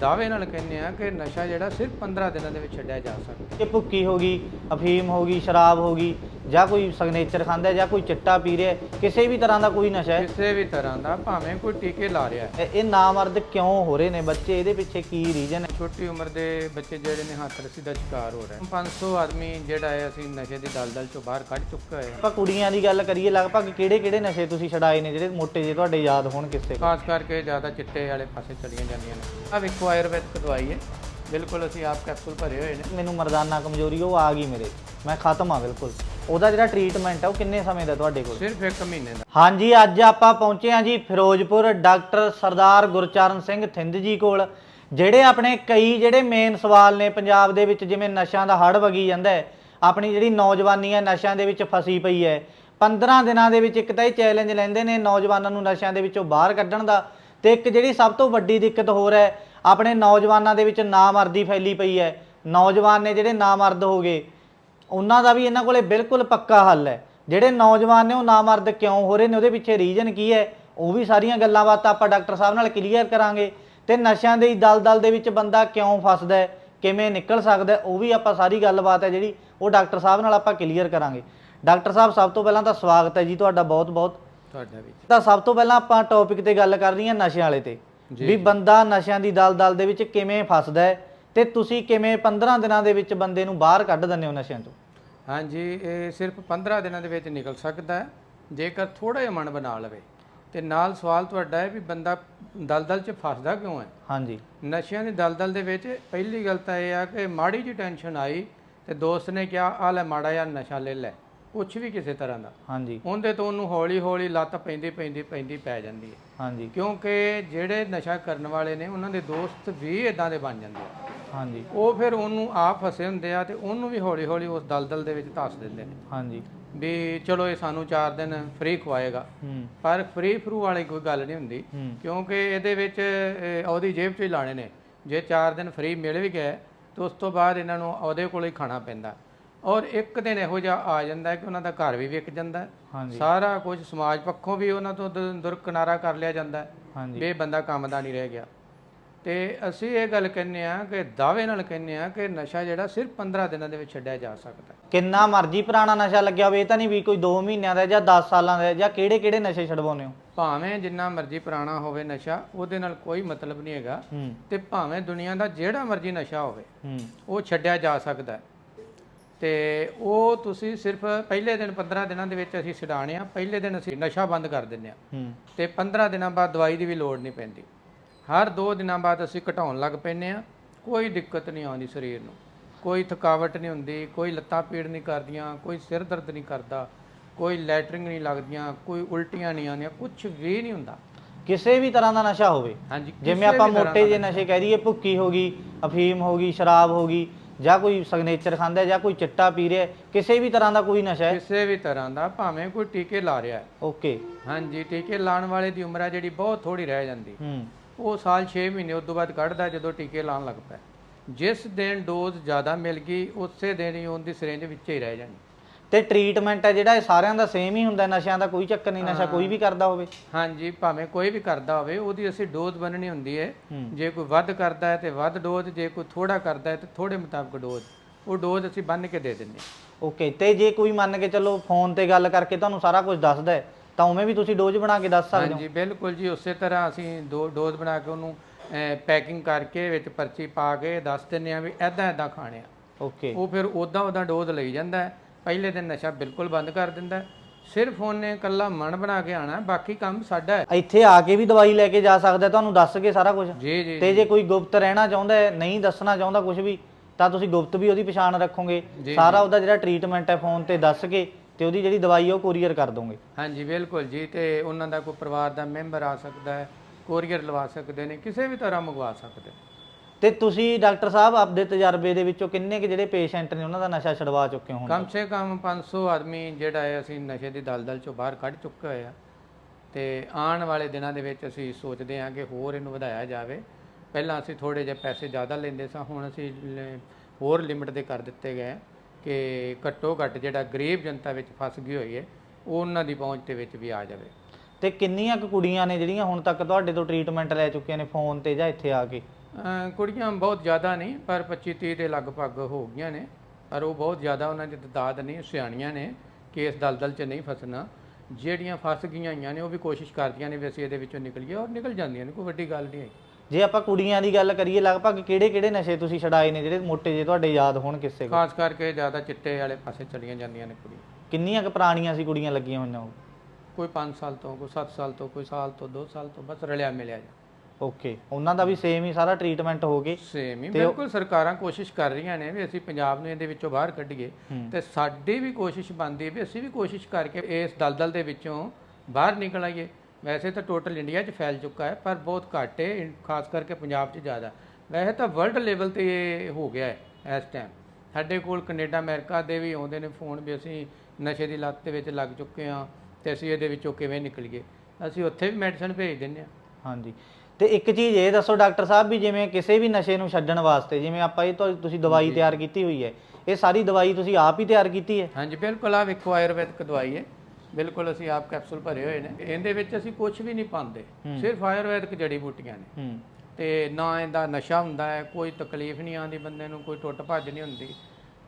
ਦਾਅਵੇ ਨਾਲ ਕਹਿੰਦੇ ਆ ਕਿ ਨਸ਼ਾ ਜਿਹੜਾ ਸਿਰਫ 15 ਦਿਨਾਂ ਦੇ ਵਿੱਚ ਛੱਡਿਆ ਜਾ ਸਕਦਾ। ਕਿ ਭੁੱਕੀ ਹੋ ਗਈ ਅਫੀਮ ਹੋ ਗਈ ਸ਼ਰਾਬ ਹੋ ਗਈ ਜਾਂ ਕੋਈ ਸਿਗਨੇਚਰ ਖਾਂਦਾ ਜਾਂ ਕੋਈ ਚਿੱਟਾ ਪੀ ਰਿਹਾ ਕਿਸੇ ਵੀ ਤਰ੍ਹਾਂ ਦਾ ਕੋਈ ਨਸ਼ਾ ਹੈ? ਕਿਸੇ ਵੀ ਤਰ੍ਹਾਂ ਦਾ ਭਾਵੇਂ ਕੋਈ ਟੀਕੇ ਲਾ ਰਿਹਾ ਹੈ। ਇਹ- ਇਹ ਨਾਮਰਦ ਕਿਉਂ ਹੋ ਰਹੇ ਨੇ ਬੱਚੇ? ਇਹਦੇ ਪਿੱਛੇ ਕੀ ਰੀਜ਼ਨ ਹੈ? ਛੋਟੀ ਉਮਰ ਦੇ ਬੱਚੇ ਜਿਹੜੇ ਨੇ ਹੱਥ ਰੱਸੀ ਦਾ ਸ਼ਿਕਾਰ ਹੋ ਰਹੇ 500 ਆਦਮੀ ਜਿਹੜਾ ਹੈ ਅਸੀਂ ਨਸ਼ੇ ਦੀ ਦਲਦਲ ਚੋਂ ਬਾਹਰ ਕੱਢ ਚੁੱਕਾ ਹੈ। ਆਪਾਂ ਕੁੜੀਆਂ ਦੀ ਗੱਲ ਕਰੀਏ ਲਗਭਗ ਕਿਹੜੇ ਕਿਹੜੇ ਨਸ਼ੇ ਤੁਸੀਂ ਛਡਾਏ ਨੇ ਜਿਹੜੇ ਮੋਟੇ ਜੇ ਤੁਹਾਡੇ ਯਾਦ ਹੋਣ ਕਿਸੇ ਖਾਸ ਕਰਕੇ ਜ਼ਿਆਦਾ ਚਿੱਟੇ ਵਾਲੇ ਪਾਸੇ ਚਲੀਆਂ ਜਾਂਦੀਆਂ ਨੇ। ਆ ਵੇਖੋ ਆਯੁਰਵੈਦਿਕ ਦਵਾਈ ਹੈ। ਬਿਲਕੁਲ ਅਸੀਂ ਆਪ ਕੈਪਸੂਲ ਭਰੇ ਹੋਏ ਨੇ। ਮੈਨੂੰ ਮਰਦਾਨਾ ਕਮਜ਼ੋਰੀ ਉਹ ਆ ਗਈ ਮੇਰੇ। ਮੈਂ ਖਤਮ ਆ ਬਿਲਕੁਲ। ਉਹਦਾ ਜਿਹੜਾ ਟ੍ਰੀਟਮੈਂਟ ਹੈ ਉਹ ਕਿੰਨੇ ਸਮੇਂ ਦਾ ਤੁਹਾਡੇ ਕੋਲ? ਸਿਰਫ ਇੱਕ ਮਹੀਨੇ ਦਾ। ਹਾਂਜੀ ਅੱਜ ਆਪਾਂ ਪਹੁੰਚੇ ਹਾਂ ਜੀ ਫਿਰੋਜ਼ਪੁਰ ਡਾਕਟਰ ਸਰਦਾਰ ਗੁਰਚਰਨ ਸਿੰਘ ਥਿੰਦ ਜੀ ਕੋਲ ਜਿਹੜੇ ਆਪਣੇ ਕਈ ਜਿਹੜੇ ਮੇਨ ਸਵਾਲ ਨੇ ਪੰਜਾਬ ਦੇ ਵਿੱਚ ਜਿਵੇਂ ਨਸ਼ਿਆਂ ਦਾ ਹੜ ਵਗੀ ਜਾਂਦਾ ਹੈ ਆਪਣੀ ਜਿਹੜੀ ਨੌਜਵਾਨੀ ਹੈ ਨਸ਼ਿਆਂ ਦੇ ਵਿੱਚ ਫਸੀ ਪਈ ਹੈ। 15 ਦਿਨਾਂ ਦੇ ਵਿੱਚ ਇੱਕ ਤਾਂ ਇਹ ਚੈਲੰਜ ਲੈਂਦੇ ਨੇ ਨੌਜਵਾਨਾਂ ਨੂੰ ਨਸ਼ਿਆਂ ਦੇ ਵਿੱਚੋਂ ਬਾਹਰ ਕੱਢਣ ਦਾ। ਤੇ ਇੱਕ ਜਿਹੜੀ ਸਭ ਤੋਂ ਵੱਡੀ ਦਿੱਕਤ ਹੋਰ ਹੈ, ਆਪਣੇ ਨੌਜਵਾਨਾਂ ਦੇ ਵਿੱਚ ਨਾਮਰਦੀ ਫੈਲੀ ਪਈ ਹੈ। ਨੌਜਵਾਨ ਨੇ ਜਿਹੜੇ ਨਾਮਰਦ ਹੋ ਗਏ, ਉਹਨਾਂ ਦਾ ਵੀ ਇਹਨਾਂ ਕੋਲੇ ਬਿਲਕੁਲ ਪੱਕਾ ਹੱਲ ਹੈ। ਜਿਹੜੇ ਨੌਜਵਾਨ ਨੇ ਉਹ ਨਾਮਰਦ ਕਿਉਂ ਹੋ ਰਹੇ ਨੇ, ਉਹਦੇ ਪਿੱਛੇ ਰੀਜ਼ਨ ਕੀ ਹੈ, ਉਹ ਵੀ ਸਾਰੀਆਂ ਗੱਲਾਂ ਬਾਤਾਂ ਆਪਾਂ ਡਾਕਟਰ ਸਾਹਿਬ ਨਾਲ ਕਲੀਅਰ ਕਰਾਂਗੇ। ਤੇ ਨਸ਼ਿਆਂ ਦੇ ਦਲਦਲ ਦੇ ਵਿੱਚ ਬੰਦਾ ਕਿਉਂ ਫਸਦਾ ਹੈ, ਕਿਵੇਂ ਨਿਕਲ ਸਕਦਾ ਉਹ ਵੀ ਆਪਾਂ ਸਾਰੀ ਗੱਲਬਾਤ ਹੈ ਜਿਹੜੀ ਉਹ ਡਾਕਟਰ ਸਾਹਿਬ ਨਾਲ ਆਪਾਂ ਕਲੀਅਰ ਕਰਾਂਗੇ। ਡਾਕਟਰ ਸਾਹਿਬ, ਸਭ ਤੋਂ ਪਹਿਲਾਂ ਤਾਂ ਸਵਾਗਤ ਹੈ ਜੀ ਤੁਹਾਡਾ ਬਹੁਤ ਬਹੁਤ ਤੁਹਾਡਾ ਵੀ। ਤਾਂ ਸਭ ਤੋਂ ਪਹਿਲਾਂ ਆਪਾਂ ਟੌਪਿਕ ਤੇ ਗੱਲ ਕਰਨੀ ਹੈ ਨਸ਼ਿਆਂ ਵਾਲੇ ਤੇ। ਵੀ ਬੰਦਾ ਨਸ਼ਿਆਂ ਦੀ ਦਲਦਲ ਦੇ ਵਿੱਚ ਕਿਵੇਂ ਫਸਦਾ ਹੈ ਤੇ ਤੁਸੀਂ ਕਿਵੇਂ 15 ਦਿਨਾਂ ਦੇ ਵਿੱਚ ਬੰਦੇ ਨੂੰ ਬਾਹਰ ਕੱਢ ਦਿੰਦੇ ਹੋ ਨਸ਼ਿਆਂ ਤੋਂ? ਹਾਂਜੀ ਇਹ ਸਿਰਫ 15 ਦਿਨਾਂ ਦੇ ਵਿੱਚ ਨਿਕਲ ਸਕਦਾ ਹੈ। ਜੇਕਰ ਥੋੜਾ ਜਿਹਾ ਮਨ ਬਣਾ ਲਵੇ ਤੇ ਨਾਲ ਸਵਾਲ ਤੁਹਾਡਾ ਹੈ ਵੀ ਬੰਦਾ ਦਲਦਲ 'ਚ ਫਸਦਾ ਕਿਉਂ ਹੈ? ਹਾਂਜੀ। ਨਸ਼ਿਆਂ ਦੀ ਦਲਦਲ ਦੇ ਵਿੱਚ ਪਹਿਲੀ ਗੱਲ ਤਾਂ ਇਹ ਆ ਕਿ ਮਾੜੀ ਜੀ ਟੈਨਸ਼ਨ ਆਈ ਤੇ ਦੋਸਤ ਨੇ ਕਿਹਾ ਆ ਲੈ ਮਾੜਾ ਜਿਹਾ ਨਸ਼ਾ ਲੈ ਲੈ। ਕੁਛ ਵੀ ਕਿਸੇ ਤਰ੍ਹਾਂ ਦਾ। ਹਾਂਜੀ। ਉਹਦੇ ਤੋਂ ਉਹਨੂੰ ਹੌਲੀ ਹੌਲੀ ਲੱਤ ਪੈਂਦੀ ਪੈਂਦੀ ਪੈਂਦੀ ਪੈ ਜਾਂਦੀ ਹੈ। ਹਾਂਜੀ। ਕਿਉਂਕਿ ਜਿਹੜੇ ਨਸ਼ਾ ਕਰਨ ਵਾਲੇ ਨੇ ਉਹਨਾਂ ਦੇ ਦੋਸਤ ਵੀ ਇਦਾਂ ਦੇ ਬਣ ਜਾਂਦੇ ਆ। ਹਾਂਜੀ। ਉਹ ਫਿਰ ਉਹਨੂੰ ਆਪ ਫਸੇ ਹੁੰਦੇ ਆ ਤੇ ਉਹਨੂੰ ਵੀ ਹੌਲੀ ਹੌਲੀ ਉਸ ਦਲਦਲ ਦੇ ਵਿੱਚ ਧੱਸ ਦਿੰਦੇ ਨੇ। ਹਾਂਜੀ। ਵੀ ਚਲੋ ਇਹ ਸਾਨੂੰ 4 ਦਿਨ ਫ੍ਰੀ ਖਵਾਏਗਾ। ਪਰ ਫ੍ਰੀ ਫਰੂ ਵਾਲੀ ਕੋਈ ਗੱਲ ਨਹੀਂ ਹੁੰਦੀ। ਕਿਉਂਕਿ ਇਹਦੇ ਵਿੱਚ ਉਹਦੀ ਜੇਬ 'ਚ ਹੀ ਲਾਣੇ ਨੇ। ਜੇ 4 ਦਿਨ ਫ੍ਰੀ ਮਿਲ ਵੀ ਗਏ ਤੇ ਉਸ ਤੋਂ ਬਾਅਦ ਇਹਨਾਂ ਨੂੰ ਉਹਦੇ ਕੋਲ ਹੀ ਖਾਣਾ ਪੈਂਦਾ। ਔਰ ਇੱਕ ਦਿਨ ਇਹੋ ਜਿਹਾ ਆ ਜਾਂਦਾ ਕਿ ਉਹਨਾਂ ਦਾ ਘਰ ਵੀ ਵਿਕ ਜਾਂਦਾ। ਹਾਂਜੀ। ਸਾਰਾ ਕੁਝ ਸਮਾਜ ਪੱਖੋਂ ਵੀ ਉਹਨਾਂ ਤੋਂ ਦ- ਦੁਰਕਿਨਾਰਾ ਕਰ ਲਿਆ ਜਾਂਦਾ। ਹੈ ਹਾਂਜੀ। ਵੀ ਇਹ ਬੰਦਾ ਕੰਮ ਦਾ ਨਹੀਂ ਰਹਿ ਗਿਆ। ਤੇ ਅਸੀਂ ਇਹ ਗੱਲ ਕਹਿੰਨੇ ਆ ਕਿ ਦਾਅਵੇ ਨਾਲ ਕਹਿੰਨੇ ਆ ਕਿ ਨਸ਼ਾ ਜਿਹੜਾ ਸਿਰਫ 15 ਦਿਨਾਂ ਦੇ ਵਿੱਚ ਛੱਡਿਆ ਜਾ ਸਕਦਾ। ਹੈ ਕਿੰਨਾ ਮਰਜ਼ੀ ਪੁਰਾਣਾ ਨਸ਼ਾ ਲੱਗਿਆ ਹੋਵੇ ਇਹ ਤਾਂ ਨਹੀਂ ਵੀ ਕੋਈ 2 ਮਹੀਨਿਆਂ ਦਾ ਜਾਂ 10 ਸਾਲਾਂ ਦਾ ਜਾਂ ਕਿਹੜੇ ਕਿਹੜੇ ਨਸ਼ੇ ਛਡਵਾਉਂਦੇ ਹੋ? ਭਾਵੇਂ ਜਿੰਨਾ ਮਰਜ਼ੀ ਪੁਰਾਣਾ ਹੋਵੇ ਨਸ਼ਾ ਉਹਦੇ ਨਾਲ ਕੋਈ ਮਤਲਬ ਨਹੀਂ ਹੈਗਾ। ਹੂੰ। ਤੇ ਭਾਵੇਂ ਦੁਨੀਆ ਦਾ ਜਿਹੜਾ ਮਰਜ਼ੀ ਨਸ਼ਾ ਹੋਵੇ ਹੂੰ। ਉਹ ਛੱਡਿਆ ਜਾ ਸਕਦਾ। ਹੈ। ਤੇ ਉਹ ਤੁਸੀਂ ਸਿਰਫ ਪਹਿਲੇ ਦਿਨ 15 ਦਿਨਾਂ ਦੇ ਵਿੱਚ ਅਸੀਂ ਛਡਾਣੇ ਆ। ਪਹਿਲੇ ਦਿਨ ਅਸੀਂ ਨਸ਼ਾ ਬੰਦ ਕਰ ਦਿੰਦੇ ਆ। ਹੂੰ। ਤੇ 15 ਦਿਨਾਂ ਬਾਅਦ ਦਵਾਈ ਦੀ ਵੀ ਲੋੜ ਨਹੀਂ ਪੈਂਦੀ। ਹਰ 2 ਦਿਨਾਂ ਬਾਅਦ ਅਸੀਂ ਘਟਾਉਣ ਲੱਗ ਪੈਂਦੇ ਆ। ਕੋਈ ਦਿੱਕਤ ਨਹੀਂ ਆਉਂਦੀ ਸਰੀਰ ਨੂੰ। ਕੋਈ ਥਕਾਵਟ ਨਹੀਂ ਹੁੰਦੀ ਕੋਈ ਲੱਤਾਂ ਪੀੜ ਨਹੀਂ ਕਰਦੀਆਂ ਕੋਈ ਸਿਰ ਦਰਦ ਨਹੀਂ ਕਰਦਾ ਕੋਈ ਲੈਟਰਿੰਗ ਨਹੀਂ ਲੱਗਦੀਆਂ ਕੋਈ ਉਲਟੀਆਂ ਨਹੀਂ ਆਉਂਦੀਆਂ ਕੁਝ ਵੀ ਨਹੀਂ ਹੁੰਦਾ। ਕਿਸੇ ਵੀ ਤਰ੍ਹਾਂ ਦਾ ਨਸ਼ਾ ਹੋਵੇ। ਹਾਂਜੀ ਜਿਵੇਂ ਕਿਸੇ ਆਪਾਂ ਵੀ ਤਰ੍ਹਾਂ ਮੋਟੇ ਦਾ ਜੇ ਨਸ਼ੇ ਕਹਿ ਦਈਏ ਭੁੱਕੀ ਹੋ ਗਈ ਅਫੀਮ ਹੋ ਗਈ ਸ਼ਰਾਬ ਹੋ ਗਈ ਜਾਂ ਕੋਈ ਸਿਗਨੇਚਰ ਖਾਂਦਾ ਹੈ ਜਾਂ ਕੋਈ ਚਿੱਟਾ ਪੀ ਰਿਹਾ ਹੈ, ਕਿਸੇ ਵੀ ਤਰ੍ਹਾਂ ਦਾ ਕੋਈ ਨਸ਼ਾ ਹੈ? ਕਿਸੇ ਵੀ ਤਰ੍ਹਾਂ ਦਾ ਭਾਵੇਂ ਕੋਈ ਟੀਕੇ ਲਾ ਰਿਹਾ ਹੈ। ਓਕੇ ਹਾਂਜੀ ਟੀਕੇ ਲਾਉਣ ਵਾਲੇ ਦੀ ਉਮਰ ਹੈ ਜਿਹੜੀ ਬਹੁਤ ਥੋੜੀ ਰਹਿ ਜਾਂਦੀ। ਹੂੰ। ਉਹ ਸਾਲ 6 ਮਹੀਨੇ ਉਸ ਤੋਂ ਬਾਅਦ ਕੱਢਦਾ ਜਦੋਂ ਟੀਕੇ ਲਾਉਣ ਲੱਗ ਪਿਆ। ਜਿਸ ਦਿਨ ਡੋਜ਼ ਜ਼ਿਆਦਾ ਮਿਲ ਗਈ ਉਸੇ ਦਿਨ ਹੀ ਉਹਦੀ ਸਿਰਿੰਜ ਵਿੱਚ ਹੀ ਰਹਿ ਜਾਣੀ। ਤੇ ਟ੍ਰੀਟਮੈਂਟ ਹੈ ਜਿਹੜਾ ਇਹ ਸਾਰਿਆਂ ਦਾ ਸੇਮ ਹੀ ਹੁੰਦਾ ਨਸ਼ਿਆਂ ਦਾ ਕੋਈ ਚੱਕਰ ਨਹੀਂ ਨਸ਼ਾ ਕੋਈ ਵੀ ਕਰਦਾ ਹੋਵੇ। ਹਾਂਜੀ ਭਾਵੇਂ ਕੋਈ ਵੀ ਕਰਦਾ ਹੋਵੇ ਉਹਦੀ ਅਸੀਂ ਡੋਜ਼ ਬੰਨਣੀ ਹੁੰਦੀ ਹੈ। ਹੂੰ। ਜੇ ਕੋਈ ਵੱਧ ਕਰਦਾ ਹੈ ਤੇ ਵੱਧ ਡੋਜ਼ ਜੇ ਕੋਈ ਥੋੜਾ ਕਰਦਾ ਹੈ ਤੇ ਥੋੜੇ ਮੁਤਾਬਕ ਡੋਜ਼ ਉਹ ਡੋਜ਼ ਅਸੀਂ ਬੰਨ ਕੇ ਦੇ ਦਿੰਦੇ ਹਾਂ। ਓਕੇ ਤੇ ਜੇ ਕੋਈ ਮੰਨ ਕੇ ਚੱਲੋ ਫੋਨ ਤੇ ਗੱਲ ਕਰਕੇ ਤੁਹਾਨੂੰ ਸਾਰਾ ਕੁਝ ਦੱਸਦਾ ਹੈ ਤਾਂ ਉਵੇਂ ਵੀ ਤੁਸੀਂ ਡੋਜ਼ ਬਣਾ ਕੇ ਦੱਸ ਸਕਦੇ ਹੋ। ਹਾਂਜੀ ਬਿਲਕੁਲ ਜੀ ਉਸੇ ਤਰ੍ਹਾਂ ਅਸੀਂ ਦੋ ਡੋਜ਼ ਬਣਾ ਕੇ ਉਹਨੂੰ ਪੈਕਿੰਗ ਕਰਕੇ ਵਿੱਚ ਪਰਚੀ ਪਾ ਕੇ ਦੱਸ ਦਿੰਦੇ ਆ ਵੀ ਐਦਾਂ ਐਦਾਂ ਖਾਣੇ ਆ। ਓਕੇ ਉਹ ਫਿਰ ਉਦਾਂ ਉਦਾਂ ਡੋਜ਼ ਲਈ ਜਾਂਦਾ ਹੈ। ਪਹਿਲੇ ਦਿਨ ਨਸ਼ਾ ਬਿਲਕੁਲ ਬੰਦ ਕਰ ਦਿੰਦਾ ਸਿਰਫ ਉਹਨੇ ਇਕੱਲਾ ਮਨ ਬਣਾ ਕੇ ਆਣਾ ਬਾਕੀ ਕੰਮ ਸਾਡਾ ਹੈ। ਇੱਥੇ ਆ ਕੇ ਵੀ ਦਵਾਈ ਲੈ ਕੇ ਜਾ ਸਕਦਾ ਤੁਹਾਨੂੰ ਦੱਸ ਕੇ ਸਾਰਾ ਕੁਝ ਜੀ ਜੀ ਤੇ ਜੇ ਕੋਈ ਗੁਪਤ ਰਹਿਣਾ ਚਾਹੁੰਦਾ ਹੈ ਨਹੀਂ ਦੱਸਣਾ ਚਾਹੁੰਦਾ ਕੁਝ ਵੀ ਤਾਂ ਤੁਸੀਂ ਗੁਪਤ ਵੀ ਉਹਦੀ ਪਛਾਣ ਰੱਖੋਗੇ। ਸਾਰਾ ਉਹਦਾ ਜਿਹੜਾ ਟ੍ਰੀਟਮੈਂਟ ਹੈ ਫੋਨ ਤੇ ਦੱਸ ਕੇ ਤੇ ਉਹਦੀ ਜਿਹੜੀ ਦਵਾਈ ਹੈ ਉਹ ਕੋਰੀਅਰ ਕਰ ਦੋਗੇ। ਹਾਂਜੀ ਬਿਲਕੁਲ ਜੀ ਤੇ ਉਹਨਾਂ ਦਾ ਕੋਈ ਪਰਿਵਾਰ ਦਾ ਮੈਂਬਰ ਆ ਸਕਦਾ ਹੈ ਕੋਰੀਅਰ ਲਵਾ ਸਕਦੇ ਨੇ ਕਿਸੇ ਵੀ ਤਰ੍ਹਾਂ ਮੰਗਵਾ ਸਕਦੇ ਤੇ ਤੁਸੀਂ ਡਾਕਟਰ ਸਾਹਿਬ ਆਪਦੇ ਤਜਰਬੇ ਦੇ ਵਿੱਚੋਂ ਕਿੰਨੇ ਕੁ ਜਿਹੜੇ ਪੇਸ਼ੈਂਟ ਨੇ ਉਹਨਾਂ ਦਾ ਨਸ਼ਾ ਛਡਵਾ ਚੁੱਕੇ ਹੋ ਹੁਣ ਕਮ ਸੇ ਕਮ 500 ਆਦਮੀ ਜਿਹੜਾ ਹੈ ਅਸੀਂ ਨਸ਼ੇ ਦੀ ਦਲਦਲ ਚੋਂ ਬਾਹਰ ਕੱਢ ਚੁੱਕੇ ਹੋਏ ਆ। ਤੇ ਆਉਣ ਵਾਲੇ ਦਿਨਾਂ ਦੇ ਵਿੱਚ ਅਸੀਂ ਸੋਚਦੇ ਹਾਂ ਕਿ ਹੋਰ ਇਹਨੂੰ ਵਧਾਇਆ ਜਾਵੇ। ਪਹਿਲਾਂ ਅਸੀਂ ਥੋੜੇ ਜਿਹੇ ਪੈਸੇ ਜ਼ਿਆਦਾ ਲੈਂਦੇ ਸਾਂ ਹੁਣ ਅਸੀਂ ਲ- ਹੋਰ ਲਿਮਿਟ ਦੇ ਕਰ ਦਿੱਤੇ ਗਏ ਕਿ ਘੱਟੋ ਘੱਟ ਜਿਹੜਾ ਗਰੀਬ ਜਨਤਾ ਵਿੱਚ ਫਸ ਗਈ ਹੋਈ ਹੈ ਉਹ ਉਹਨਾਂ ਦੀ ਪਹੁੰਚ ਦੇ ਵਿੱਚ ਵੀ ਆ ਜਾਵੇ। ਤੇ ਕਿੰਨੀਆਂ ਕੁ ਕੁੜੀਆਂ ਨੇ ਜਿਹੜੀਆਂ ਹੁਣ ਤੱਕ ਤੁਹਾਡੇ ਤੋਂ ਟ੍ਰੀਟਮੈਂਟ ਲੈ ਚੁੱਕੀਆਂ ਨੇ ਫੋਨ ਤੇ ਜਾਂ ਇੱਥੇ ਆ ਕੇ? ਕੁੜੀਆਂ ਬਹੁਤ ਜ਼ਿਆਦਾ ਨਹੀਂ ਪਰ 25 30 ਦੇ ਲਗਭਗ ਹੋ ਗਈਆਂ ਨੇ। ਪਰ ਉਹ ਬਹੁਤ ਜ਼ਿਆਦਾ ਉਹਨਾਂ ਦੀ ਤਦਾਦ ਨਹੀਂ ਸਿਆਣੀਆਂ ਨੇ ਕਿ ਇਸ ਦਲਦਲ 'ਚ ਨਹੀਂ ਫਸਣਾ। ਜਿਹੜੀਆਂ ਫਸ ਗਈਆਂ ਹੋਈਆਂ ਨੇ ਉਹ ਵੀ ਕੋਸ਼ਿਸ਼ ਕਰਦੀਆਂ ਨੇ ਵੀ ਅਸੀਂ ਇਹਦੇ ਵਿੱਚੋਂ ਨਿਕਲੀਏ ਔਰ ਨਿਕਲ ਜਾਂਦੀਆਂ ਨੇ ਕੋਈ ਵੱਡੀ ਗੱਲ ਨਹੀਂ ਹੈ ਜੇ ਆਪਾਂ ਕੁੜੀਆਂ ਦੀ ਗੱਲ ਕਰੀਏ ਲਗਭਗ ਕਿਹੜੇ ਕਿਹੜੇ ਨਸ਼ੇ ਤੁਸੀਂ ਛਡਾਏ ਨੇ ਜਿਹੜੇ ਮੋٹے ਜੇ ਤੁਹਾਡੇ ਯਾਦ ਹੋਣ ਕਿਸੇ ਕੋਲ? ਖਾਸ ਕਰਕੇ ਜ਼ਿਆਦਾ ਚਿੱਟੇ ਵਾਲੇ ਪਾਸੇ ਚਲੀਆਂ ਜਾਂਦੀਆਂ ਨੇ ਕੁੜੀਆਂ। ਕਿੰਨੀਆਂ ਕੁ ਪੁਰਾਣੀਆਂ ਸੀ ਕੁੜੀਆਂ ਲੱਗੀਆਂ ਹੋਈਆਂ ਉਹ? ਕੋਈ 5 ਸਾਲ ਤੋਂ ਕੋਈ 7 ਸਾਲ ਤੋਂ ਕੋਈ ਸਾਲ ਤੋਂ 2 ਸਾਲ ਤੋਂ ਬਸ ਰਲਿਆ ਮਿਲਿਆ ਜਾ। ਓਕੇ ਉਹਨਾਂ ਦਾ ਵੀ ਸੇਮ ਹੀ ਸਾਰਾ ਟ੍ਰੀਟਮੈਂਟ ਹੋ ਕੇ ਸੇਮ ਹੀ ਬਿਲਕੁਲ ਸਰਕਾਰਾਂ ਕੋਸ਼ਿਸ਼ ਕਰ ਰਹੀਆਂ ਨੇ ਵੀ ਅਸੀਂ ਪੰਜਾਬ ਨੂੰ ਇਹਦੇ ਵਿੱਚੋਂ ਬਾਹਰ ਕੱਢੀਏ। ਤੇ ਸਾਡੀ ਵੀ ਕੋਸ਼ਿਸ਼ ਬਣਦੀ ਹੈ ਵੀ ਅਸੀਂ ਵੀ ਕੋਸ਼ਿਸ਼ ਕਰਕੇ ਇਸ ਦਲਦਲ ਦੇ ਵਿੱਚੋਂ ਬਾਹਰ ਨਿਕਲ ਆਈਏ। ਵੈਸੇ ਤਾਂ ਟੋਟਲ ਇੰਡੀਆ 'ਚ ਫੈਲ ਚੁੱਕਾ ਹੈ ਪਰ ਬਹੁਤ ਘੱਟ ਹੈ ਖਾਸ ਕਰਕੇ ਪੰਜਾਬ 'ਚ ਜ਼ਿਆਦਾ। ਵੈਸੇ ਤਾਂ ਵਰਲਡ ਲੈਵਲ ਤੇ ਇਹ ਹੋ ਗਿਆ ਹੈ ਇਸ ਟਾਈਮ ਸਾਡੇ ਕੋਲ ਕੈਨੇਡਾ ਅਮਰੀਕਾ ਦੇ ਵੀ ਆਉਂਦੇ ਨੇ ਫੋਨ ਵੀ ਅਸੀਂ ਨਸ਼ੇ ਦੀ ਲੱਤ ਦੇ ਵਿੱਚ ਲੱਗ ਚੁੱਕੇ ਹਾਂ ਤੇ ਅਸੀਂ ਇਹਦੇ ਵਿੱਚੋਂ ਕਿਵੇਂ ਨਿਕਲੀਏ। ਅਸੀਂ ਉੱਥੇ ਵੀ ਮੈਡੀਸਨ ਭੇਜ ਦਿੰਦੇ ਹਾਂ। ਹਾਂਜੀ। ਤੇ ਇੱਕ ਚੀਜ਼ ਇਹ ਦੱਸੋ ਡਾਕਟਰ ਸਾਹਿਬ ਵੀ ਜਿਵੇਂ ਕਿਸੇ ਵੀ ਨਸ਼ੇ ਨੂੰ ਛੱਡਣ ਵਾਸਤੇ ਜਿਵੇਂ ਆਪਾਂ ਇਹ ਤੋਂ ਤੁਸੀਂ ਦਵਾਈ ਤਿਆਰ ਕੀਤੀ ਹੋਈ ਹੈ ਇਹ ਸਾਰੀ ਦਵਾਈ ਤੁਸੀਂ ਆਪ ਹੀ ਤਿਆਰ ਕੀਤੀ ਹੈ? ਹਾਂਜੀ ਬਿਲਕੁਲ ਆ ਵੇਖੋ ਆਯੁਰਵੈਦਿਕ ਦਵਾਈ ਹੈ। ਬਿਲਕੁਲ ਅਸੀਂ ਆਪ ਕੈਪਸੂਲ ਭਰੇ ਹੋਏ ਨੇ। ਇਹਦੇ ਵਿੱਚ ਅਸੀਂ ਕੁਝ ਵੀ ਨਹੀਂ ਪਾਉਂਦੇ ਸਿਰਫ ਆਯੁਰਵੈਦਿਕ ਜੜੀ ਬੂਟੀਆਂ ਨੇ। ਹੂੰ। ਤੇ ਨਾ ਇਹਦਾ ਨਸ਼ਾ ਹੁੰਦਾ ਹੈ ਕੋਈ ਤਕਲੀਫ ਨਹੀਂ ਆਉਂਦੀ ਬੰਦੇ ਨੂੰ ਕੋਈ ਟੁੱਟ ਭੱਜ ਨਹੀਂ ਹੁੰਦੀ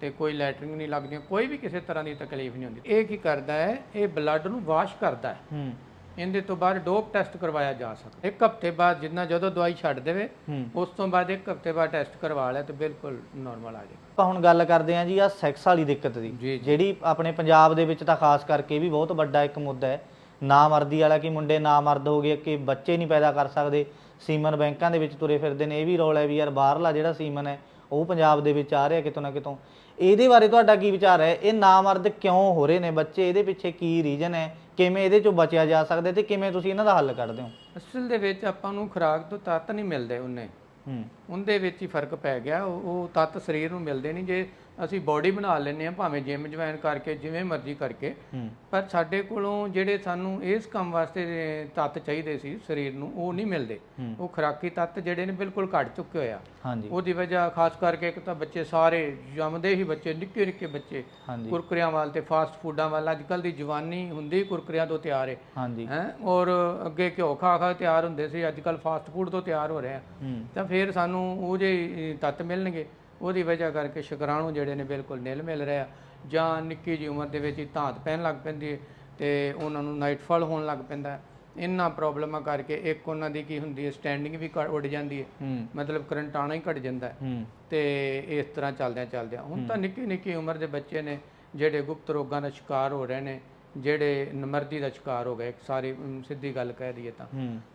ਤੇ ਕੋਈ ਲੈਟਰਿੰਗ ਨਹੀਂ ਲੱਗਦੀਆਂ ਕੋਈ ਵੀ ਕਿਸੇ ਤਰ੍ਹਾਂ ਦੀ ਤਕਲੀਫ ਨਹੀਂ ਹੁੰਦੀ। ਇਹ ਕੀ ਕਰਦਾ ਹੈ ਇਹ ਬਲੱਡ ਨੂੰ ਵਾਸ਼ ਕਰਦਾ ਹੈ। ਹੂੰ। ਇਹਦੇ ਤੋਂ ਬਾਅਦ ਡੋਪ ਟੈਸਟ ਕਰਵਾਇਆ ਜਾ ਸਕਦਾ। ਇੱਕ ਹਫ਼ਤੇ ਬਾਅਦ ਜਿੰਨਾ ਜਦੋਂ ਦਵਾਈ ਛੱਡ ਦੇਵੇ ਉਸ ਤੋਂ ਬਾਅਦ ਇੱਕ ਹਫ਼ਤੇ ਬਾਅਦ ਟੈਸਟ ਕਰਵਾ ਲਿਆ ਤੇ ਬਿਲਕੁਲ ਨਾਰਮਲ ਆ ਜਾਏਗਾ। ਆਪਾਂ ਹੁਣ ਗੱਲ ਕਰਦੇ ਹਾਂ ਜੀ ਆ ਸੈਕਸ ਵਾਲੀ ਦਿੱਕਤ ਦੀ। ਜਿਹੜੀ ਆਪਣੇ ਪੰਜਾਬ ਦੇ ਵਿੱਚ ਤਾਂ ਖਾਸ ਕਰਕੇ ਵੀ ਬਹੁਤ ਵੱਡਾ ਇੱਕ ਮੁੱਦਾ ਹੈ। ਨਾਮਰਦੀ ਵਾਲਾ ਕਿ ਮੁੰਡੇ ਨਾਮਰਦ ਹੋ ਗਏ ਕਿ ਬੱਚੇ ਨਹੀਂ ਪੈਦਾ ਕਰ ਸਕਦੇ। ਸੀਮਨ ਬੈਂਕਾਂ ਦੇ ਵਿੱਚ ਤੁਰੇ ਫਿਰਦੇ ਨੇ ਇਹ ਵੀ ਰੌਲਾ ਹੈ ਵੀ ਯਾਰ ਬਾਹਰਲਾ ਜਿਹੜਾ ਸੀਮਨ ਹੈ ਉਹ ਪੰਜਾਬ ਦੇ ਵਿੱਚ ਆ ਰਿਹਾ ਕਿਤੋਂ ਨਾ ਕਿਤੋਂ। ਇਹਦੇ ਬਾਰੇ ਤੁਹਾਡਾ ਕੀ ਵਿਚਾਰ ਹੈ? ਇਹ ਨਾਮਰਦ ਕਿਉਂ ਹੋ ਰਹੇ ਨੇ? ਬੱਚੇ ਇਹਦੇ ਪਿੱਛੇ ਕੀ ਰੀਜਨ ਹੈ? ਕਿਵੇਂ ਇਹਦੇ ਚੋਂ ਬਚਿਆ ਜਾ ਸਕਦਾ ਤੇ ਕਿਵੇਂ ਤੁਸੀਂ ਇਹਨਾਂ ਦਾ ਹੱਲ ਕੱਢਦੇ ਹੋ? ਅਸਲ ਦੇ ਵਿੱਚ ਆਪਾਂ ਨੂੰ ਖੁਰਾਕ ਤੋਂ ਤੱਤ ਨਹੀਂ ਮਿਲਦੇ ਉਹਨੇ। ਹੂੰ। ਉਹਦੇ ਵਿੱਚ ਹੀ ਫ਼ਰਕ ਪੈ ਗਿਆ। ਉਹ ਉਹ ਤੱਤ ਸਰੀਰ ਨੂੰ ਮਿਲਦੇ ਨਹੀਂ। ਜੇ ਅਸੀਂ ਬਾਡੀ ਬਣਾ ਲੈਂਦੇ ਆ ਭਾਵੇਂ ਜਿਮ ਜੁਆਇਨ ਕਰਕੇ ਜਿਵੇਂ ਮਰਜ਼ੀ ਕਰਕੇ। ਪਰ ਸਾਡੇ ਕੋਲੋਂ ਜਿਹੜੇ ਸਾਨੂੰ ਇਸ ਕੰਮ ਵਾਸਤੇ ਤੱਤ ਚਾਹੀਦੇ ਸੀ ਸਰੀਰ ਨੂੰ ਉਹ ਨਹੀਂ ਮਿਲਦੇ। ਉਹ ਖੁਰਾਕੀ ਤੱਤ ਜਿਹੜੇ ਨੇ ਬਿਲਕੁਲ ਘਟ ਚੁੱਕੇ ਹੋਏ ਆ। ਹਾਂਜੀ। ਉਹਦੀ ਵਜ੍ਹਾ ਖਾਸ ਕਰਕੇ ਇੱਕ ਤਾਂ ਬੱਚੇ ਸਾਰੇ ਜੰਮਦੇ ਹੀ ਬੱਚੇ ਨਿੱਕੇ ਨਿੱਕੇ ਬੱਚੇ। ਕੁਰਕਰਿਆਂ ਵੱਲ ਤੇ ਫਾਸਟ ਫੂਡਾਂ ਵੱਲ ਅੱਜ ਕੱਲ ਦੀ ਜਵਾਨੀ ਹੁੰਦੀ ਕੁਰਕਰਿਆਂ ਤੋਂ ਤਿਆਰ ਹੈ ਹਾਂਜੀ। ਹੈ? ਔਰ ਅੱਗੇ ਘਿਓ ਖਾ ਖਾ ਤਿਆਰ ਹੁੰਦੇ ਸੀ ਅੱਜ ਕੱਲ ਫਾਸਟ ਫੂਡ ਤੋਂ ਤਿਆਰ ਹੋ ਰਹੇ ਆ। ਤਾਂ ਫਿਰ ਸਾਨੂੰ ਉਹ ਜੇ ਤੱਤ ਮਿਲਣਗੇ। ਉਹਦੀ ਵਜ੍ਹਾ ਕਰਕੇ ਸ਼ੁਕਰਾਣੂ ਜਿਹੜੇ ਨੇ ਬਿਲਕੁਲ ਨਿਲ ਮਿਲ ਰਿਹਾ ਜਾਂ ਨਿੱਕੀ ਜਿਹੀ ਉਮਰ ਦੇ ਵਿੱਚ ਹੀ ਧਾਤ ਪੈਣ ਲੱਗ ਪੈਂਦੀ ਹੈ ਤੇ ਉਹਨਾਂ ਨੂੰ ਨਾਈਟਫਾਲ ਹੋਣ ਲੱਗ ਪੈਂਦਾ ਹੈ ਇਹਨਾਂ ਪ੍ਰੋਬਲਮਾਂ ਕਰਕੇ ਇੱਕ ਉਹਨਾਂ ਦੀ ਕੀ ਹੁੰਦੀ ਹੈ ਸਟੈਂਡਿੰਗ ਵੀ ਉੱਡ ਜਾਂਦੀ ਹੈ। ਮਤਲਬ ਕਰੰਟ ਆਣਾ ਹੀ ਘਟ ਜਾਂਦਾ ਤੇ ਇਸ ਤਰ੍ਹਾਂ ਚੱਲਦਿਆਂ ਚੱਲਦਿਆਂ ਹੁਣ ਤਾਂ ਨਿੱਕੀ ਨਿੱਕੀ ਉਮਰ ਦੇ ਬੱਚੇ ਨੇ ਜਿਹੜੇ ਗੁਪਤ ਰੋਗਾਂ ਦਾ ਸ਼ਿਕਾਰ ਹੋ ਰਹੇ ਨੇ ਜਿਹੜੇ ਨਮਰਦੀ ਦਾ ਸ਼ਿਕਾਰ ਹੋ ਗਏ ਸਾਰੀ ਸਿੱਧੀ ਗੱਲ ਕਹਿ ਦਈਏ ਤਾਂ।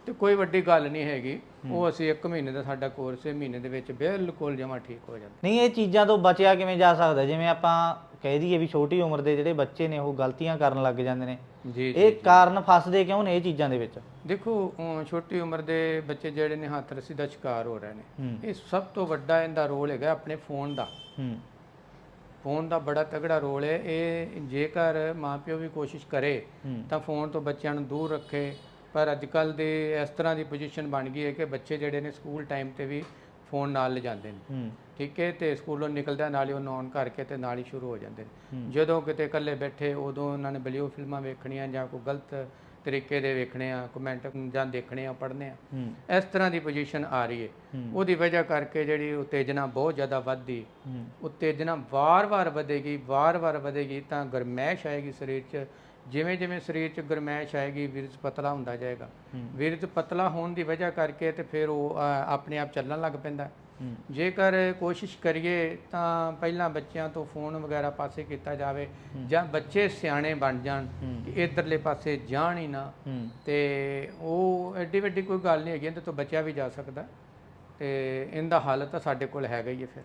ਤੇ ਕੋਈ ਵੱਡੀ ਗੱਲ ਨਹੀਂ ਹੈਗੀ। ਉਹ ਅਸੀਂ 1 ਮਹੀਨੇ ਦਾ ਸਾਡਾ ਕੋਰਸ ਹੈ ਮਹੀਨੇ ਦੇ ਵਿੱਚ ਬਿਲਕੁਲ ਜਮਾ ਠੀਕ ਹੋ ਜਾਂਦਾ। ਨਹੀਂ ਇਹ ਚੀਜ਼ਾਂ ਤੋਂ ਬਚਿਆ ਕਿਵੇਂ ਜਾ ਸਕਦਾ? ਜਿਵੇਂ ਆਪਾਂ ਕਹਿ ਦਈਏ ਵੀ ਛੋਟੀ ਉਮਰ ਦੇ ਜਿਹੜੇ ਬੱਚੇ ਨੇ ਉਹ ਗਲਤੀਆਂ ਕਰਨ ਲੱਗ ਜਾਂਦੇ ਨੇ। ਜੀ ਇਹ ਕਾਰਨ ਫਸਦੇ ਕਿਉਂ ਨੇ ਇਹ ਚੀਜ਼ਾਂ ਦੇ ਵਿੱਚ? ਦੇਖੋ ਛੋਟੀ ਉਮਰ ਦੇ ਬੱਚੇ ਜਿਹੜੇ ਨੇ ਹੱਥ ਰੱਸੀ ਦਾ ਸ਼ਿਕਾਰ ਹੋ ਰਹੇ ਨੇ। ਇਹ ਸਭ ਤੋਂ ਵੱਡਾ ਇਹਦਾ ਰੋਲ ਹੈਗਾ ਆਪਣੇ ਫੋਨ ਦਾ। ਹੂੰ। ਫੋਨ ਦਾ ਬੜਾ ਤਗੜਾ ਰੋਲ ਹੈ। ਇਹ ਜੇਕਰ ਮਾਪਿਓ ਵੀ ਕੋਸ਼ਿਸ਼ ਕਰੇ ਤਾਂ ਫੋਨ ਤੋਂ ਬੱਚਿਆਂ ਨੂੰ ਦੂਰ ਰੱਖੇ। ਪਰ ਅੱਜ ਕੱਲ ਦੇ ਇਸ ਤਰ੍ਹਾਂ ਦੀ ਪੋਜੀਸ਼ਨ ਬਣ ਗਈ ਹੈ ਕਿ ਬੱਚੇ ਜਿਹੜੇ ਨੇ ਸਕੂਲ ਟਾਈਮ ਤੇ ਵੀ ਫੋਨ ਨਾਲ ਲਿਜਾਂਦੇ ਨੇ। ਹੂੰ। ਠੀਕ ਹੈ ਤੇ ਸਕੂਲੋਂ ਨਿਕਲਦਿਆਂ ਨਾਲ ਹੀ ਉਹਨੂੰ ਔਨ ਕਰਕੇ ਤੇ ਨਾਲ ਹੀ ਸ਼ੁਰੂ ਹੋ ਜਾਂਦੇ ਨੇ। ਜਦੋਂ ਕਿਤੇ ਇਕੱਲੇ ਬੈਠੇ ਉਦੋਂ ਉਹਨਾਂ ਨੇ ਬਲੀਓ ਫਿਲਮਾਂ ਵੇਖਣੀਆਂ ਜਾਂ ਕੋਈ ਗਲਤ ਤਰੀਕੇ ਦੇ ਵੇਖਣੇ ਆ ਕਮੈਂਟ ਜਾਂ ਦੇਖਣੇ ਆ ਪੜ੍ਹਨੇ ਆ। ਇਸ ਤਰ੍ਹਾਂ ਦੀ ਪੋਜੀਸ਼ਨ ਆ ਰਹੀ ਹੈ। ਉਹਦੀ ਵਜ੍ਹਾ ਕਰਕੇ ਜਿਹੜੀ ਉਤੇਜਨਾ ਬਹੁਤ ਜ਼ਿਆਦਾ ਵੱਧਦੀ। ਉਤੇਜਨਾ ਵਾਰ-ਵਾਰ ਵਧੇਗੀ ਵਾਰ-ਵਾਰ ਵਧੇਗੀ ਤਾਂ ਗਰਮੈਸ਼ ਆਏਗੀ ਸਰੀਰ 'ਚ। ਜਿਵੇਂ ਜਿਵੇਂ ਸਰੀਰ 'ਚ ਗਰਮੈਸ਼ ਆਏਗੀ ਵਿਰਜ ਪਤਲਾ ਹੁੰਦਾ ਜਾਏਗਾ। ਵਿਰਜ ਪਤਲਾ ਹੋਣ ਦੀ ਵਜ੍ਹਾ ਕਰਕੇ ਤੇ ਫਿਰ ਉਹ ਆਪਣੇ ਆਪ ਚੱਲਣ ਲੱਗ ਪੈਂਦਾ। ਜੇਕਰ ਕੋਸ਼ਿਸ਼ ਕਰੀਏ ਤਾਂ ਪਹਿਲਾਂ ਬੱਚਿਆਂ ਤੋਂ ਫੋਨ ਵਗੈਰਾ ਪਾਸੇ ਕੀਤਾ ਜਾਵੇ ਜਾਂ ਬੱਚੇ ਸਿਆਣੇ ਬਣ ਜਾਣ। ਕਿ ਇਧਰਲੇ ਪਾਸੇ ਜਾਣ ਹੀ ਨਾ ਤੇ ਉਹ ਐਡੀ ਵੱਡੀ ਕੋਈ ਗੱਲ ਨਹੀਂ ਹੈਗੀ ਇਹਦੇ ਤੋਂ ਬਚਿਆ ਵੀ ਜਾ ਸਕਦਾ। ਤੇ ਇਹਦਾ ਹੱਲ ਤਾਂ ਸਾਡੇ ਕੋਲ ਹੈਗਾ ਹੀ ਹੈ ਫਿਰ।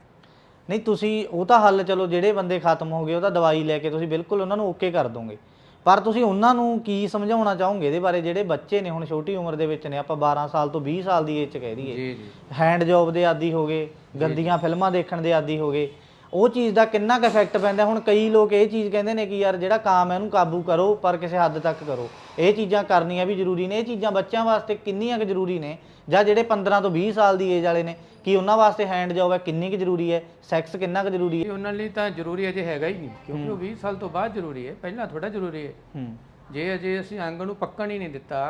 ਨਹੀਂ ਤੁਸੀਂ ਉਹ ਤਾਂ ਹੱਲ ਚਲੋ ਜਿਹੜੇ ਬੰਦੇ ਖਤਮ ਹੋ ਗਏ ਉਹ ਤਾਂ ਦਵਾਈ ਲੈ ਕੇ ਤੁਸੀਂ ਬਿਲਕੁਲ ਉਹਨਾਂ ਨੂੰ ਓਕੇ ਕਰ ਦੋਗੇ। ਪਰ ਤੁਸੀਂ ਉਹਨਾਂ ਨੂੰ ਕੀ ਸਮਝਾਉਣਾ ਚਾਹੋਗੇ? ਇਹਦੇ ਬਾਰੇ ਜਿਹੜੇ ਬੱਚੇ ਨੇ ਹੁਣ ਛੋਟੀ ਉਮਰ ਦੇ ਵਿੱਚ ਨੇ ਆਪਾਂ 12 ਸਾਲ ਤੋਂ 20 ਸਾਲ ਦੀ ਏਜ ਚ ਕਹਿ ਦਈਏ। ਜੀ ਜੀ। ਹੈਂਡ ਜੌਬ ਦੇ ਆਦੀ ਹੋ ਗਏ ਗੰਦੀਆਂ ਫਿਲਮਾਂ ਦੇਖਣ ਦੇ ਆਦੀ ਹੋ ਗਏ। ਉਹ ਚੀਜ਼ ਦਾ ਕਿੰਨਾ ਕੁ ਇਫੈਕਟ ਪੈਂਦਾ? ਹੁਣ ਕਈ ਲੋਕ ਇਹ ਚੀਜ਼ ਕਹਿੰਦੇ ਨੇ ਕਿ ਯਾਰ ਜਿਹੜਾ ਕਾਮ ਹੈ ਇਹਨੂੰ ਕਾਬੂ ਕਰੋ ਪਰ ਕਿਸੇ ਹੱਦ ਤੱਕ ਕਰੋ। ਇਹ ਚੀਜ਼ਾਂ ਕਰਨੀਆਂ ਵੀ ਜ਼ਰੂਰੀ ਨੇ ਇਹ ਚੀਜ਼ਾਂ ਬੱਚਿਆਂ ਵਾਸਤੇ ਕਿੰਨੀਆਂ ਕੁ ਜ਼ਰੂਰੀ ਨੇ? ਜਾਂ ਜਿਹੜੇ 15 ਤੋਂ 20 ਸਾਲ ਦੀ ਏਜ ਵਾਲੇ ਨੇ ਕਿ ਉਹਨਾਂ ਵਾਸਤੇ ਹੈਂਡ ਜੌਬ ਹੈ ਕਿੰਨੀ ਕੁ ਜ਼ਰੂਰੀ ਹੈ ਸੈਕਸ ਕਿੰਨਾ ਕੁ ਜ਼ਰੂਰੀ ਹੈ? ਇਹ ਉਹਨਾਂ ਲਈ ਤਾਂ ਜ਼ਰੂਰੀ ਅਜੇ ਹੈਗਾ ਹੀ ਨਹੀਂ ਕਿਉਂਕਿ ਉਹ 20 ਸਾਲ ਤੋਂ ਬਾਅਦ ਜ਼ਰੂਰੀ ਹੈ ਪਹਿਲਾਂ ਥੋੜਾ ਜ਼ਰੂਰੀ ਹੈ। ਜੇ ਅਜੇ ਅਸੀਂ ਅੰਗ ਨੂੰ ਪੱਕਣ ਹੀ ਨਹੀਂ ਦਿੱਤਾ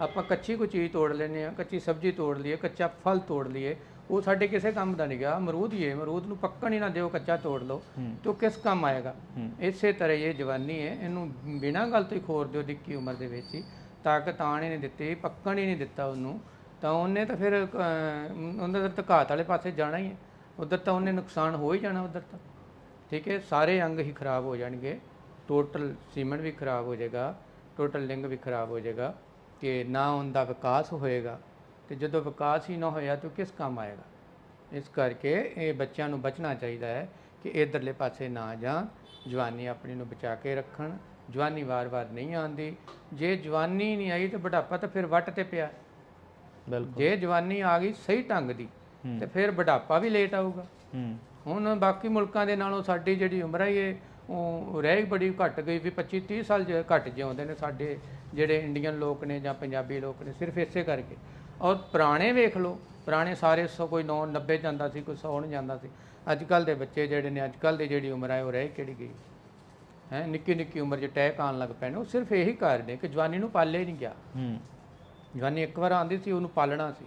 ਆਪਾਂ ਕੱਚੀ ਕੋਈ ਚੀਜ਼ ਤੋੜ ਲੈਂਦੇ ਆ ਕੱਚੀ ਸਬਜ਼ੀ ਤੋੜ ਲਈਏ ਕੱਚਾ ਫਲ ਤੋੜ ਲਈਏ ਉਹ ਸਾਡੇ ਕਿਸੇ ਕੰਮ ਦਾ ਨਹੀਂ ਗਿਆ ਅਮਰੂਦ ਹੀ ਹੈ ਅਮਰੂਦ ਨੂੰ ਪੱਕਣ ਹੀ ਨਾ ਦਿਓ ਕੱਚਾ ਤੋੜ ਲਓ ਤੇ ਕਿਸ ਕੰਮ ਆਏਗਾ? ਇਸੇ ਤਰ੍ਹਾਂ ਇਹ ਜਵਾਨੀ ਹੈ ਇਹਨੂੰ ਬਿਨਾਂ ਗੱਲ ਤੋਂ ਹੀ ਖੋਰ ਦਿਓ ਨਿੱਕੀ ਉਮਰ ਦੇ ਵਿੱਚ ਹੀ ਤਾਕਤ ਆਣ ਨਹੀਂ ਦਿੱਤੀ ਪੱਕਣ ਹੀ ਨਹੀਂ ਦਿੱਤਾ ਉਹਨੂੰ। ਤਾਂ ਉਹਨੇ ਤਾਂ ਫਿਰ ਅਹ, ਉਹਨਾਂ ਤਾਂ ਘਾਤ ਵਾਲੇ ਪਾਸੇ ਜਾਣਾ ਹੀ ਹੈ। ਉਧਰ ਤਾਂ ਉਹਨੇ ਨੁਕਸਾਨ ਹੋ ਹੀ ਜਾਣਾ ਉਧਰ ਤਾਂ। ਠੀਕ ਹੈ ਸਾਰੇ ਅੰਗ ਹੀ ਖਰਾਬ ਹੋ ਜਾਣਗੇ। ਟੋਟਲ ਸੀਮਨ ਵੀ ਖਰਾਬ ਹੋ ਜਾਏਗਾ ਟੋਟਲ ਲਿੰਗ ਵੀ ਖਰਾਬ ਹੋ ਜਾਏਗਾ ਕਿ ਨਾ ਉਹਦਾ ਵਿਕਾਸ ਹੋਏਗਾ। ਤੇ ਜਦੋਂ ਵਿਕਾਸ ਹੀ ਨਾ ਹੋਇਆ ਤਾਂ ਕਿਸ ਕੰਮ ਆਏਗਾ? ਇਸ ਕਰਕੇ ਇਹ ਬੱਚਿਆਂ ਨੂੰ ਬਚਣਾ ਚਾਹੀਦਾ ਹੈ ਕਿ ਇਧਰਲੇ ਪਾਸੇ ਨਾ ਜਾਣ ਜਵਾਨੀ ਆਪਣੀ ਨੂੰ ਬਚਾ ਕੇ ਰੱਖਣ। ਜਵਾਨੀ ਵਾਰ-ਵਾਰ ਨਹੀਂ ਆਉਂਦੀ। ਜੇ ਜਵਾਨੀ ਨਹੀਂ ਆਈ ਤਾਂ ਬੁਢਾਪਾ ਤਾਂ ਫਿਰ ਵੱਟ ਤੇ ਪਿਆ। ਜੇ ਜਵਾਨੀ ਆ ਗਈ ਸਹੀ ਢੰਗ ਦੀ ਤੇ ਫਿਰ ਬੁਢਾਪਾ ਵੀ ਲੇਟ ਆਊਗਾ। ਹੂੰ। ਹੁਣ ਬਾਕੀ ਮੁਲਕਾਂ ਦੇ ਨਾਲੋਂ ਸਾਡੀ ਜਿਹੜੀ ਉਮਰ ਹੈ ਇਹ ਉਹ ਰਹਿ ਬੜੀ ਘਟ ਗਈ ਵੀ 25 30 ਸਾਲ ਜ- ਘੱਟ ਜਿਉਂਦੇ ਨੇ ਸਾਡੇ ਜਿਹੜੇ ਇੰਡੀਅਨ ਲੋਕ ਨੇ ਜਾਂ ਪੰਜਾਬੀ ਲੋਕ ਨੇ ਸਿਰਫ ਇਸੇ ਕਰਕੇ। ਔਰ ਪੁਰਾਣੇ ਵੇਖ ਲਓ ਪੁਰਾਣੇ ਸਾਰੇ ਸੌ ਕੋਈ 9 90 ਜਾਂਦਾ ਸੀ ਕੋਈ 100 ਨੂੰ ਜਾਂਦਾ ਸੀ। ਅੱਜ ਕੱਲ ਦੇ ਬੱਚੇ ਜਿਹੜੇ ਨੇ ਅੱਜ ਕੱਲ ਦੀ ਜਿਹੜੀ ਉਮਰ ਹੈ ਉਹ ਰਹਿ ਕਿਹੜੀ ਗਈ? ਹੈ ਨਿੱਕੀ ਨਿੱਕੀ ਉਮਰ 'ਚ ਅਟੈਕ ਆਉਣ ਲੱਗ ਪੈਣੇ ਉਹ ਸਿਰਫ ਇਹੀ ਕਾਰਨ ਨੇ ਕਿ ਜਵਾਨੀ ਨੂੰ ਪਾਲੇ ਨਹੀਂ ਗਿਆ। ਹੂੰ। ਜਵਾਨੀ ਇੱਕ ਵਾਰ ਆਉਂਦੀ ਸੀ ਉਹਨੂੰ ਪਾਲਣਾ ਸੀ।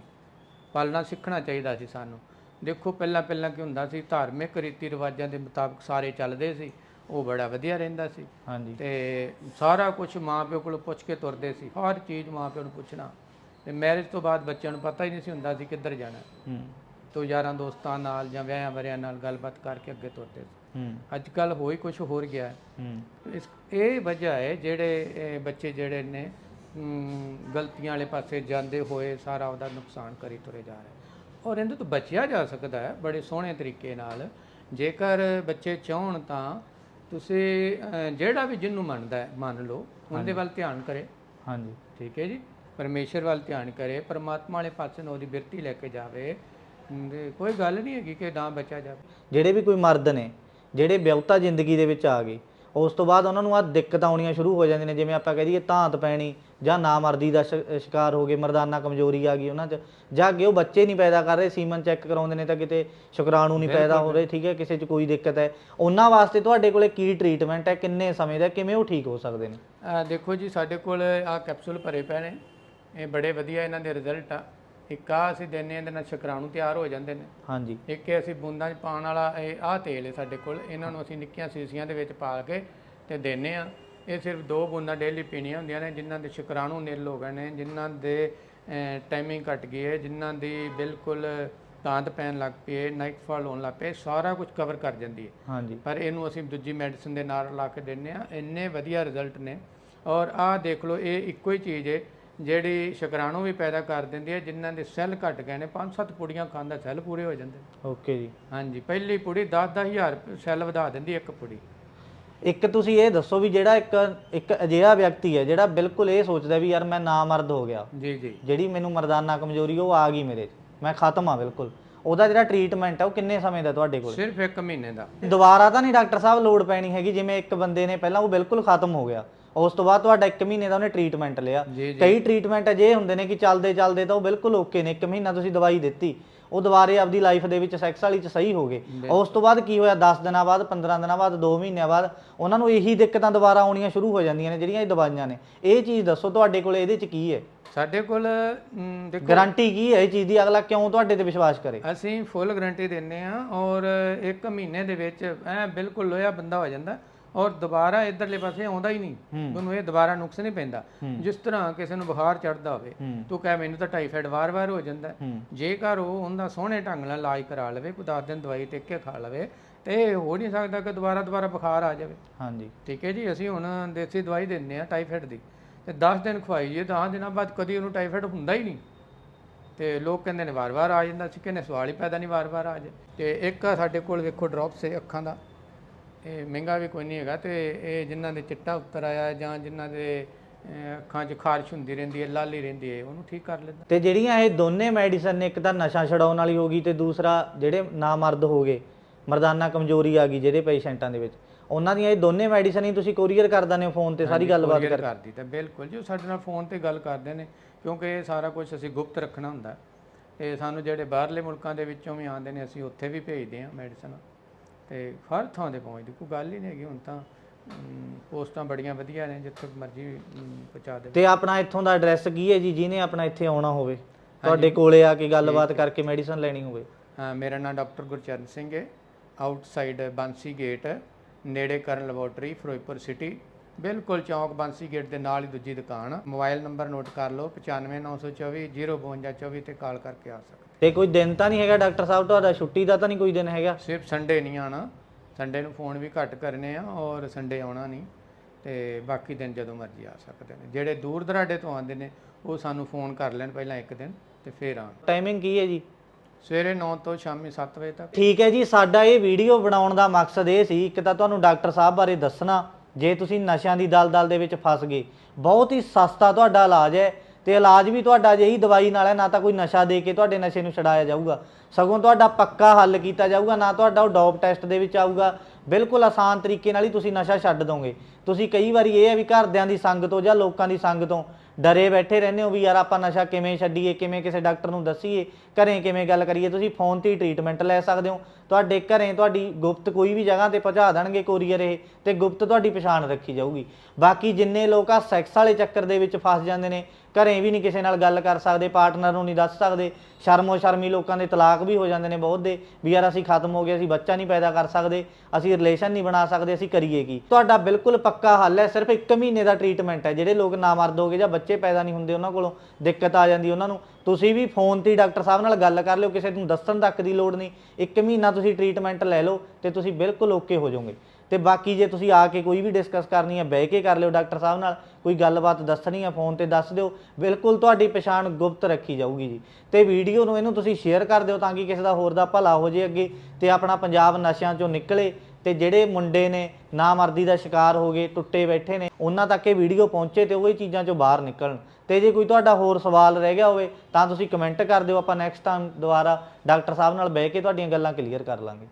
ਪਾਲਣਾ ਸਿੱਖਣਾ ਚਾਹੀਦਾ ਸੀ ਸਾਨੂੰ। ਦੇਖੋ ਪਹਿਲਾਂ ਪਹਿਲਾਂ ਕੀ ਹੁੰਦਾ ਸੀ ਧਾਰਮਿਕ ਰੀਤੀ ਰਿਵਾਜਾਂ ਦੇ ਮੁਤਾਬਕ ਸਾਰੇ ਚੱਲਦੇ ਸੀ। ਉਹ ਬੜਾ ਵਧੀਆ ਰਹਿੰਦਾ ਸੀ। ਹਾਂਜੀ। ਤੇ ਸਾਰਾ ਕੁਝ ਮਾਪਿਓ ਕੋਲੋਂ ਪੁੱਛ ਕੇ ਤੁਰਦੇ ਸੀ। ਹਰ ਚੀਜ਼ ਮਾਪਿਓ ਨੂੰ ਪੁੱਛਣਾ। ਤੇ ਮੈਰਿਜ ਤੋਂ ਬਾਅਦ ਬੱਚਿਆਂ ਨੂੰ ਪਤਾ ਹੀ ਨਹੀਂ ਸੀ ਹੁੰਦਾ ਸੀ ਕਿੱਧਰ ਜਾਣਾ। ਹੂੰ। ਤੋ ਯਾਰਾਂ ਦੋਸਤਾਂ ਨਾਲ ਜਾਂ ਵਿਆਹਾਂ ਵਰਿਆਂ ਨਾਲ ਗੱਲਬਾਤ ਕਰਕੇ ਅੱਗੇ ਤੁਰਦੇ ਸੀ। ਹੂੰ। ਅੱਜ ਕੱਲ ਹੋਈ ਕੁਝ ਹੋਰ ਗਿਆ। ਹੈ। ਇਸ ਇਹ ਵਜ੍ਹਾ ਹੈ ਜਿਹੜੇ ਬੱਚੇ ਜਿਹੜੇ ਨੇ ਅਮ, ਗਲਤੀਆਂ ਵਾਲੇ ਪਾਸੇ ਜਾਂਦੇ ਹੋਏ ਸਾਰਾ ਉਹਦਾ ਨੁਕਸਾਨ ਕਰੀ ਤੁਰੇ ਜਾ ਰਹੇ ਔਰ ਇਹਦੇ ਤੋਂ ਬਚਿਆ ਜਾ ਸਕਦਾ ਹੈ ਬੜੇ ਸੋਹਣੇ ਤਰੀਕੇ ਨਾਲ। ਜੇਕਰ ਬੱਚੇ ਚਾਹਣ ਤਾਂ ਤੁਸੀਂ ਅ, ਜਿਹੜਾ ਵੀ ਜਿਹਨੂੰ ਮੰਨਦਾ ਹੈ ਮੰਨ ਲਓ ਉਹਦੇ ਵੱਲ ਧਿਆਨ ਕਰੇ। ਹਾਂਜੀ। ਠੀਕ ਹੈ ਜੀ? ਪਰਮੇਸ਼ਰ ਵੱਲ ਧਿਆਨ ਕਰੇ ਪਰਮਾਤਮਾ ਵਾਲੇ ਪਾਸੇ ਨੂੰ ਉਹਦੀ ਬਿਰਤੀ ਲੈ ਕੇ ਜਾਵੇ। ਅਮ, ਤੇ ਕੋਈ ਗੱਲ ਨਹੀਂ ਹੈਗੀ ਕਿ ਨਾ ਬਚਿਆ ਜਾਵੇ। ਜਿਹੜੇ ਵੀ ਕੋਈ ਮਰਦ ਨੇ ਜਿਹੜੇ ਵਿਆਹੁਤਾ ਜ਼ਿੰਦਗੀ ਦੇ ਵਿੱਚ ਆ ਗਏ ਉਸ ਤੋਂ ਬਾਅਦ ਉਹਨਾਂ ਨੂੰ ਆ ਦਿੱਕਤਾਂ ਆਉਣੀਆਂ ਸ਼ੁਰੂ ਹੋ ਜਾਂਦੀਆਂ ਨੇ ਜਿਵੇਂ ਆਪਾਂ ਕਹਿ ਦਈਏ ਧਾਂਤ ਪੈਣੀ ਜਾਂ ਨਾਮਰਦੀ ਦਾ ਸ਼ਿਕਾਰ ਹੋ ਗਏ ਮਰਦਾਨਾ ਕਮਜ਼ੋਰੀ ਆ ਗਈ ਉਹਨਾਂ 'ਚ ਜਾਂ ਅੱਗੇ ਉਹ ਬੱਚੇ ਨਹੀਂ ਪੈਦਾ ਕਰ ਰਹੇ ਸੀਮਨ ਚੈੱਕ ਕਰਾਉਂਦੇ ਨੇ ਤਾਂ ਕਿਤੇ ਸ਼ੁਕਰਾਣੂ ਨਹੀਂ ਪੈਦਾ ਹੋ ਰਹੇ ਠੀਕ ਹੈ ਕਿਸੇ 'ਚ ਕੋਈ ਦਿੱਕਤ ਹੈ। ਉਹਨਾਂ ਵਾਸਤੇ ਤੁਹਾਡੇ ਕੋਲੇ ਕੀ ਟ੍ਰੀਟਮੈਂਟ ਹੈ ਕਿੰਨੇ ਸਮੇਂ ਦਾ ਕਿਵੇਂ ਉਹ ਠੀਕ ਹੋ ਸਕਦੇ ਨੇ? ਦੇਖੋ ਜੀ ਸਾਡੇ ਕੋਲ ਆ ਕੈਪਸੂਲ ਭਰੇ ਪਏ ਨੇ ਇਹ ਬੜੇ ਵਧੀਆ ਇਹਨਾਂ ਦੇ ਰਿਜ਼ਲਟ ਆ। ਇੱਕ ਆ ਅਸੀਂ ਦਿੰਨੇ ਆ ਇਹਦੇ ਨਾਲ ਸ਼ੁਕਰਾਣੂ ਤਿਆਰ ਹੋ ਜਾਂਦੇ ਨੇ। ਹਾਂਜੀ। ਇੱਕ ਇਹ ਅਸੀਂ ਬੂੰਦਾਂ 'ਚ ਪਾਉਣ ਵਾਲਾ ਇਹ ਆਹ ਤੇਲ ਹੈ ਸਾਡੇ ਕੋਲ ਇਹਨਾਂ ਨੂੰ ਅਸੀਂ ਨਿੱਕੀਆਂ ਸੀਸੀਆਂ ਦੇ ਵਿੱਚ ਪਾ ਕੇ ਤੇ ਦਿੰਨੇ ਆ ਇਹ ਸਿਰਫ ਦੋ ਬੂੰਦਾਂ ਡੇਲੀ ਪੀਣੀਆਂ ਹੁੰਦੀਆਂ ਨੇ ਜਿਨ੍ਹਾਂ ਦੇ ਸ਼ੁਕਰਾਣੂ ਨਿਲ ਹੋ ਗਏ ਨੇ ਜਿਨ੍ਹਾਂ ਦੇ ਟਾਈਮਿੰਗ ਘਟ ਗਈ ਹੈ ਜਿਨ੍ਹਾਂ ਦੀ ਬਿਲਕੁਲ ਤਾਂਤ ਪੈਣ ਲੱਗ ਹੈ ਨਾਈਟ ਫਾਲ ਹੋਣ ਲੱਗ ਪਏ ਸਾਰਾ ਕੁਝ ਕਵਰ ਕਰ ਜਾਂਦੀ ਹੈ। ਹਾਂਜੀ। ਪਰ ਇਹਨੂੰ ਅਸੀਂ ਦੂਜੀ ਮੈਡੀਸਿਨ ਦੇ ਨਾਲ ਲਾ ਕੇ ਦਿੰਨੇ ਆ ਇੰਨੇ ਵਧੀਆ ਰਿਜ਼ਲਟ ਨੇ। ਔਰ ਆਹ ਦੇਖ ਲਓ ਇਹ ਇੱਕੋ ਹੀ ਚੀਜ਼ ਹੈ ਜਿਹੜੀ ਸ਼ੁਕਰਾਣੂ ਵੀ ਪੈਦਾ ਕਰ ਦਿੰਦੀ ਹੈ ਜਿਨ੍ਹਾਂ ਦੇ ਸੈੱਲ ਘਟ ਗਏ ਨੇ 5-7 ਪੁੜੀਆਂ ਖਾਂਦਾ ਸੈੱਲ ਪੂਰੇ ਹੋ ਜਾਂਦੇ ਨੇ। ਓਕੇ ਜੀ। ਹਾਂਜੀ ਪਹਿਲੀ ਪੁੜੀ 10-10 ਹਜ਼ਾਰ ਸੈੱਲ ਵਧਾ ਦਿੰਦੀ ਹੈ ਇੱਕ ਪੁੜੀ। ਇੱਕ ਤੁਸੀਂ ਇਹ ਦੱਸੋ ਵੀ ਜਿਹੜਾ ਇੱਕ ਇੱਕ ਅਜਿਹਾ ਵਿਅਕਤੀ ਹੈ ਜਿਹੜਾ ਬਿਲਕੁਲ ਇਹ ਸੋਚਦਾ ਵੀ ਯਾਰ ਮੈਂ ਨਾ ਮਰਦ ਹੋ ਗਿਆ। ਜੀ ਜੀ। ਜਿਹੜੀ ਮੈਨੂੰ ਮਰਦਾਨਾ ਕਮਜ਼ੋਰੀ ਉਹ ਆ ਗਈ ਮੇਰੇ 'ਚ। ਮੈਂ ਖਤਮ ਆ ਬਿਲਕੁਲ। ਉਹਦਾ ਜਿਹੜਾ ਟ੍ਰੀਟਮੈਂਟ ਹੈ ਉਹ ਕਿੰਨੇ ਸਮੇਂ ਦਾ ਤੁਹਾਡੇ ਕੋਲ? ਸਿਰਫ ਇੱਕ ਮਹੀਨੇ ਦਾ। ਦੁਬਾਰਾ ਤਾਂ ਨਹੀਂ ਡਾਕਟਰ ਸਾਹਿਬ ਲੋੜ ਪੈਣੀ ਹੈਗੀ ਜਿਵੇਂ ਇੱਕ ਬੰਦੇ ਨੇ ਪਹਿਲਾਂ ਉਹ ਬਿਲਕੁਲ ਖਤਮ ਹੋ ਗਿਆ। ਉਸ ਤੋਂ ਬਾਅਦ ਤੁਹਾਡਾ 1 ਮਹੀਨੇ ਦਾ ਉਹਨੇ ਟ੍ਰੀਟਮੈਂਟ ਲਿਆ। ਕਈ ਟ੍ਰੀਟਮੈਂਟ ਅਜੇ ਹੁੰਦੇ ਨੇ ਕਿ ਚੱਲਦੇ ਚੱਲਦੇ ਤਾਂ ਉਹ ਬਿਲਕੁਲ ਓਕੇ ਨੇ। 1 ਮਹੀਨਾ ਤੁਸੀਂ ਦਵਾਈ ਦਿੱਤੀ ਉਹ ਦੁਬਾਰੇ ਆਪਦੀ ਲਾਈਫ ਦੇ ਵਿੱਚ ਸੈਕਸ ਵਾਲੀ ਚ ਸਹੀ ਹੋ ਗਏ। ਉਸ ਤੋਂ ਬਾਅਦ ਕੀ ਹੋਇਆ? 10 ਦਿਨਾਂ ਬਾਅਦ 15 ਦਿਨਾਂ ਬਾਅਦ 2 ਮਹੀਨਿਆਂ ਬਾਅਦ ਉਹਨਾਂ ਨੂੰ ਇਹੀ ਦਿੱਕਤਾਂ ਦੁਬਾਰਾ ਆਉਣੀਆਂ ਸ਼ੁਰੂ ਹੋ ਜਾਂਦੀਆਂ ਨੇ ਜਿਹੜੀਆਂ ਇਹ ਦਵਾਈਆਂ ਨੇ। ਇਹ ਚੀਜ਼ ਦੱਸੋ ਤੁਹਾਡੇ ਕੋਲ ਇਹਦੇ ਚ ਕੀ ਹੈ? ਸਾਡੇ ਕੋਲ ਦੇਖੋ ਗਾਰੰਟੀ ਕੀ ਹੈ ਇਹ ਚੀਜ਼ ਦੀ? ਅਗਲਾ ਕਿਉਂ ਤੁਹਾਡੇ ਤੇ ਵਿਸ਼ਵਾਸ ਕਰੇ? ਅਸੀਂ ਫੁੱਲ ਗਾਰੰਟੀ ਦਿੰਨੇ ਆ ਔਰ ਇੱਕ ਮਹੀਨੇ ਦੇ ਵਿੱਚ ਐ ਬਿਲਕੁਲ ਲੋਇਆ ਬੰਦਾ ਹੋ ਜਾਂਦਾ। ਔਰ ਦੁਬਾਰਾ ਇਧਰਲੇ ਪਾਸੇ ਆਉਂਦਾ ਹੀ ਨਹੀਂ। ਉਹਨੂੰ ਇਹ ਦੁਬਾਰਾ ਨੁਕਸ ਨਹੀਂ ਪੈਂਦਾ। ਜਿਸ ਤਰ੍ਹਾਂ ਕਿਸੇ ਨੂੰ ਬੁਖਾਰ ਚੜਦਾ ਹੋਵੇ। ਤੂੰ ਕਹੇ ਮੈਨੂੰ ਤਾਂ ਟਾਈਫਾਇਡ ਵਾਰ-ਵਾਰ ਹੋ ਜਾਂਦਾ। ਜੇਕਰ ਉਹ ਉਹਦਾ ਸੋਹਣੇ ਢੰਗ ਨਾਲ ਇਲਾਜ ਕਰਾ ਲਵੇ ਕੋਈ 10 ਦਿਨ ਦਵਾਈ ਟਿਕ ਕੇ ਖਾ ਲਵੇ ਤੇ ਹੋ ਨਹੀਂ ਸਕਦਾ ਕਿ ਦੁਬਾਰਾ ਦੁਬਾਰਾ ਬੁਖਾਰ ਆ ਜਾਵੇ। ਹਾਂਜੀ। ਠੀਕ ਹੈ ਜੀ ਅਸੀਂ ਹੁਣ ਦੇਸੀ ਦਵਾਈ ਦਿੰਨੇ ਆ ਟਾਈਫਾਇਡ ਦੀ। ਤੇ 10 ਦਿਨ ਖਵਾਈਏ 10 ਦਿਨਾਂ ਬਾਅਦ ਕਦੀ ਉਹਨੂੰ ਟਾਈਫਾਇਡ ਹੁੰਦਾ ਹੀ ਨਹੀਂ। ਤੇ ਲੋਕ ਕਹਿੰਦੇ ਨੇ ਵਾਰ-ਵਾਰ ਆ ਜਾਂਦਾ ਸੀ ਕਹਿੰਦੇ ਸਵਾਲ ਹੀ ਪੈਦਾ ਨਹੀਂ ਵਾਰ-ਵਾਰ ਆ ਜਾਏ। ਤੇ ਇੱਕ ਸਾਡੇ ਕੋਲ ਵੇਖੋ ਡ੍ਰੌਪਸ ਹੈ ਅੱਖਾਂ ਦਾ। ਇਹ ਮਹਿੰਗਾ ਵੀ ਕੋਈ ਨਹੀਂ ਹੈਗਾ ਤੇ ਇਹ ਜਿਨ੍ਹਾਂ ਦੇ ਚਿੱਟਾ ਉੱਤਰ ਆਇਆ ਜਾਂ ਜਿਨ੍ਹਾਂ ਦੇ ਅੱਖਾਂ 'ਚ ਖਾਰਸ਼ ਹੁੰਦੀ ਰਹਿੰਦੀ ਹੈ ਲਾਲੀ ਰਹਿੰਦੀ ਹੈ ਉਹਨੂੰ ਠੀਕ ਕਰ ਲੈਂਦਾ। ਤੇ ਜਿਹੜੀਆਂ ਇਹ ਦੋਨੇ ਮੈਡੀਸਨ ਨੇ ਇੱਕ ਤਾਂ ਨਸ਼ਾ ਛਡਾਉਣ ਵਾਲੀ ਹੋ ਗਈ ਤੇ ਦੂਸਰਾ ਜਿਹੜੇ ਨਾਮਰਦ ਹੋ ਗਏ ਮਰਦਾਨਾ ਕਮਜ਼ੋਰੀ ਆ ਗਈ ਜਿਹੜੇ ਪੇਸ਼ੈਂਟਾਂ ਦੇ ਵਿੱਚ। ਉਹਨਾਂ ਦੀਆਂ ਇਹ ਦੋਨੇ ਮੈਡੀਸਨ ਹੀ ਤੁਸੀਂ ਕੋਰੀਅਰ ਕਰ ਦਿੰਦੇ ਹੋ ਫੋਨ ਤੇ ਸਾਰੀ ਗੱਲਬਾਤ ਕਰ ਕਰਦੀ ਤਾਂ ਬਿਲਕੁਲ ਜੀ ਉਹ ਸਾਡੇ ਨਾਲ ਫੋਨ ਤੇ ਗੱਲ ਕਰਦੇ ਨੇ ਕਿਉਂਕਿ ਇਹ ਸਾਰਾ ਕੁਝ ਅਸੀਂ ਗੁਪਤ ਰੱਖਣਾ ਹੁੰਦਾ। ਤੇ ਸਾਨੂੰ ਜਿਹੜੇ ਬਾਹਰਲੇ ਮੁਲਕਾਂ ਦੇ ਵਿੱਚੋਂ ਵੀ ਆਉਂਦੇ ਨੇ ਅਸੀਂ ਉੱਥੇ ਵੀ ਭੇਜਦੇ ਹਾਂ ਮੈਡੀਸਨ ਤੇ ਹਰ ਥਾਂ ਤੇ ਪਹੁੰਚਦੀ ਕੋਈ ਗੱਲ ਹੀ ਨਹੀਂ ਹੈਗੀ ਹੁਣ ਤਾਂ ਅਮ, ਪੋਸਟਾਂ ਬੜੀਆਂ ਵਧੀਆ ਨੇ ਜਿੱਥੇ ਮਰਜ਼ੀ ਅਮ, ਪਹੁੰਚਾ ਦੇ ਤੇ ਆਪਣਾ ਇੱਥੋਂ ਦਾ ਐਡਰੈਸ ਕੀ ਹੈ ਜੀ ਜਿਹਨੇ ਆਪਣਾ ਇੱਥੇ ਆਉਣਾ ਹੋਵੇ? ਤੁਹਾਡੇ ਕੋਲੇ ਆ ਕੇ ਗੱਲਬਾਤ ਕਰਕੇ ਮੈਡੀਸਨ ਲੈਣੀ ਹੋਵੇ। ਹਾਂ ਮੇਰਾ ਨਾਮ ਡਾਕਟਰ ਗੁਰਚਰਨ ਸਿੰਘ ਹੈ। ਆਊਟਸਾਈਡ ਬਾਂਸੀ ਗੇਟ ਨੇੜੇ ਕਰਨ ਲੈਬੋਰਟਰੀ ਫਿਰੋਜ਼ਪੁਰ ਸਿਟੀ ਬਿਲਕੁਲ ਚੌਂਕ ਬਾਂਸੀ ਗੇਟ ਦੇ ਨਾਲ ਹੀ ਦੂਜੀ ਦੁਕਾਨ। ਮੋਬਾਈਲ ਨੰਬਰ ਨੋਟ ਕਰ ਲਓ 95924 05224 ਤੇ ਕਾਲ ਕਰਕੇ ਆ ਸਕਦੇ ਤੇ ਕੋਈ ਦਿਨ ਤਾਂ ਨਹੀਂ ਹੈਗਾ ਡਾਕਟਰ ਸਾਹਿਬ ਤੁਹਾਡਾ ਛੁੱਟੀ ਦਾ ਤਾਂ ਨਹੀਂ ਕੋਈ ਦਿਨ ਹੈਗਾ? ਸਿਰਫ ਸੰਡੇ ਨਹੀਂ ਆਣਾ ਸੰਡੇ ਨੂੰ ਫੋਨ ਵੀ ਘੱਟ ਕਰਨੇ ਆ ਔਰ ਸੰਡੇ ਆਉਣਾ ਨਹੀਂ। ਤੇ ਬਾਕੀ ਦਿਨ ਜਦੋਂ ਮਰਜ਼ੀ ਆ ਸਕਦੇ ਨੇ। ਜਿਹੜੇ ਦੂਰ ਦਰਾਡੇ ਤੋਂ ਆਉਂਦੇ ਨੇ ਉਹ ਸਾਨੂੰ ਫੋਨ ਕਰ ਲੈਣ ਪਹਿਲਾਂ ਇੱਕ ਦਿਨ ਤੇ ਫਿਰ ਆਉਣ। ਟਾਈਮਿੰਗ ਕੀ ਹੈ ਜੀ? ਸਵੇਰੇ 9 ਤੋਂ ਸ਼ਾਮੀ 7 ਵਜੇ ਤੱਕ। ਠੀਕ ਹੈ ਜੀ ਸਾਡਾ ਇਹ ਵੀਡੀਓ ਬਣਾਉਣ ਦਾ ਮਕਸਦ ਇਹ ਸੀ ਇੱਕ ਤਾਂ ਤੁਹਾਨੂੰ ਡਾਕਟਰ ਸਾਹਿਬ ਬਾਰੇ ਦੱਸਣਾ ਜੇ ਤੁਸੀਂ ਨਸ਼ਿਆਂ ਦੀ ਦਲਦਲ ਦੇ ਵਿੱਚ ਫਸ ਗਏ। ਬਹੁਤ ਹੀ ਸਸਤਾ ਤੁਹਾਡਾ ਇਲਾਜ ਹੈ। ਤੇ ਇਲਾਜ ਵੀ ਤੁਹਾਡਾ ਜਿਹੀ ਦਵਾਈ ਨਾਲ ਹੈ, ਨਾ ਤਾਂ ਕੋਈ ਨਸ਼ਾ ਦੇ ਕੇ ਤੁਹਾਡੇ ਨਸ਼ੇ ਨੂੰ ਛਡਾਇਆ ਜਾਊਗਾ। ਸਗੋਂ ਤੁਹਾਡਾ ਪੱਕਾ ਹੱਲ ਕੀਤਾ ਜਾਊਗਾ, ਨਾ ਤੁਹਾਡਾ ਉਹ ਡੋਪ ਟੈਸਟ ਦੇ ਵਿੱਚ ਆਊਗਾ। ਬਿਲਕੁਲ ਆਸਾਨ ਤਰੀਕੇ ਨਾਲ ਹੀ ਤੁਸੀਂ ਨਸ਼ਾ ਛੱਡ ਦੋਗੇ। ਤੁਸੀਂ ਕਈ ਵਾਰੀ ਇਹ ਹੈ ਵੀ ਘਰਦਿਆਂ ਦੀ ਸੰਗ ਤੋਂ ਜਾਂ ਲੋਕਾਂ ਦੀ ਸੰਗ ਤੋਂ ਡਰੇ ਬੈਠੇ ਰਹਿੰਦੇ ਹੋ ਵੀ ਯਾਰ ਆਪਾਂ ਨਸ਼ਾ ਕਿਵੇਂ ਛੱਡੀਏ, ਕਿਵੇਂ ਕਿਸੇ ਡਾਕਟਰ ਨੂੰ ਦੱਸੀਏ, ਘਰੇ ਕਿਵੇਂ ਗੱਲ ਕਰੀਏ, ਤੁਸੀਂ ਫੋਨ ਤੇ ਹੀ ਟ੍ਰੀਟਮੈਂਟ ਲੈ ਸਕਦੇ ਹੋ। ਤੁਹਾਡੇ ਘਰੇ ਤੁਹਾਡੀ ਗੁਪਤ ਕੋਈ ਵੀ ਜਗ੍ਹਾ ਤੇ ਪਹੁੰਚਾ ਦੇਣਗੇ ਕੋਰੀਅਰ ਇਹ ਤੇ ਗੁਪਤ ਤੁਹਾਡੀ ਪਛਾਣ ਰੱਖੀ ਜਾਊਗੀ। ਬਾਕੀ ਜਿੰਨੇ ਲੋਕ ਆ ਸੈਕਸ ਵਾਲੇ ਚੱਕਰ ਦੇ ਵਿੱਚ ਫਸ ਜਾਂਦੇ ਨੇ ਘਰੇ ਵੀ ਨਹੀਂ ਕਿਸੇ ਨਾਲ ਗੱਲ ਕਰ ਸਕਦੇ ਪਾਰਟਨਰ ਨੂੰ ਨਹੀਂ ਦੱਸ ਸਕਦੇ। ਸ਼ਰਮੋ ਸ਼ਰਮੀ ਲੋਕਾਂ ਦੇ ਤਲਾਕ ਵੀ ਹੋ ਜਾਂਦੇ ਨੇ ਬਹੁਤ ਦੇ, ਵੀ ਯਾਰ ਅਸੀਂ ਖਤਮ ਹੋ ਗਏ, ਅਸੀਂ ਬੱਚਾ ਨਹੀਂ ਪੈਦਾ ਕਰ ਸਕਦੇ, ਅਸੀਂ ਰਿਲੇਸ਼ਨ ਨਹੀਂ ਬਣਾ ਸਕਦੇ, ਅਸੀਂ ਕਰੀਏ ਕੀ? ਤੁਹਾਡਾ ਬਿਲਕੁਲ ਪੱਕਾ ਹੱਲ ਹੈ, ਸਿਰਫ 1 ਮਹੀਨੇ ਦਾ ਟ੍ਰੀਟਮੈਂਟ ਹੈ। ਜਿਹੜੇ ਲੋਕ ਨਾ ਮਰਦ ਹੋਗੇ ਜਾਂ ਬੱਚੇ ਪੈਦਾ ਨਹੀਂ ਹੁੰਦੇ ਉਹਨਾਂ ਕੋਲੋਂ ਦਿੱਕਤ ਆ ਜਾਂਦੀ ਉਹਨਾਂ ਨੂੰ। ਤੁਸੀਂ ਵੀ ਫੋਨ ਤੇ ਡਾਕਟਰ ਸਾਹਿਬ ਨਾਲ ਗੱਲ ਕਰ ਲਿਓ, ਕਿਸੇ ਨੂੰ ਦੱਸਣ ਤੱਕ ਦੀ ਲੋੜ ਨਹੀਂ। 1 ਮਹੀਨਾ ਤੁਸੀਂ ਟ੍ਰੀਟਮੈਂਟ ਲੈ ਲਓ ਤੇ ਤੁਸੀਂ ਬਿਲਕੁਲ ਓਕੇ ਹੋ ਜਾਓਗੇ। ਤੇ ਬਾਕੀ ਜੇ ਤੁਸੀਂ ਆ ਕੇ ਕੋਈ ਵੀ ਡਿਸਕਸ ਕਰਨੀ ਹੈ, ਬਹਿ ਕੇ ਕਰ ਲਿਓ ਡਾਕਟਰ ਸਾਹਿਬ ਨਾਲ, ਕੋਈ ਗੱਲਬਾਤ ਦੱਸਣੀ ਹੈ ਫੋਨ ਤੇ ਦੱਸ ਦਿਓ, ਬਿਲਕੁਲ ਤੁਹਾਡੀ ਪਛਾਣ ਗੁਪਤ ਰੱਖੀ ਜਾਊਗੀ ਜੀ। ਤੇ ਵੀਡੀਓ ਨੂੰ ਇਹਨੂੰ ਤੁਸੀਂ ਸ਼ੇਅਰ ਕਰ ਦਿਓ ਤਾਂ ਕਿ ਕਿਸੇ ਦਾ ਹੋਰ ਦਾ ਭਲਾ ਹੋ ਜੇ ਅੱਗੇ ਤੇ ਆਪਣਾ ਪੰਜਾਬ ਨਸ਼ਿਆਂ ਚੋਂ ਨਿਕਲੇ ਤੇ ਜਿਹੜੇ ਮੁੰਡੇ ਨੇ, ਨਾਮਰਦੀ ਦਾ ਸ਼ਿਕਾਰ ਹੋ ਗਏ, ਟੁੱਟੇ ਬੈਠੇ ਨੇ, ਉਹਨਾਂ ਤੱਕ ਇਹ ਵੀਡੀਓ ਪਹੁੰਚੇ ਤੇ ਉਹ ਇਹ ਚੀਜ਼ਾਂ ਚੋਂ ਬਾਹਰ ਨਿਕਲਣ। ਤੇ ਜੇ ਕੋਈ ਤੁਹਾਡਾ ਹੋਰ ਸਵਾਲ ਰਹਿ ਗਿਆ ਹੋਵੇ ਤਾਂ ਤੁਸੀਂ ਕਮੈਂਟ ਕਰ ਦਿਓ, ਆਪਾਂ ਨੈਕਸਟ ਟਾਈਮ ਦੁਬਾਰਾ ਡਾਕਟਰ ਸਾਹਿਬ ਨਾਲ ਬਹਿ ਕੇ ਤੁਹਾਡੀਆਂ ਗੱਲਾਂ ਕਲੀਅਰ ਕਰ ਲਾਂਗੇ।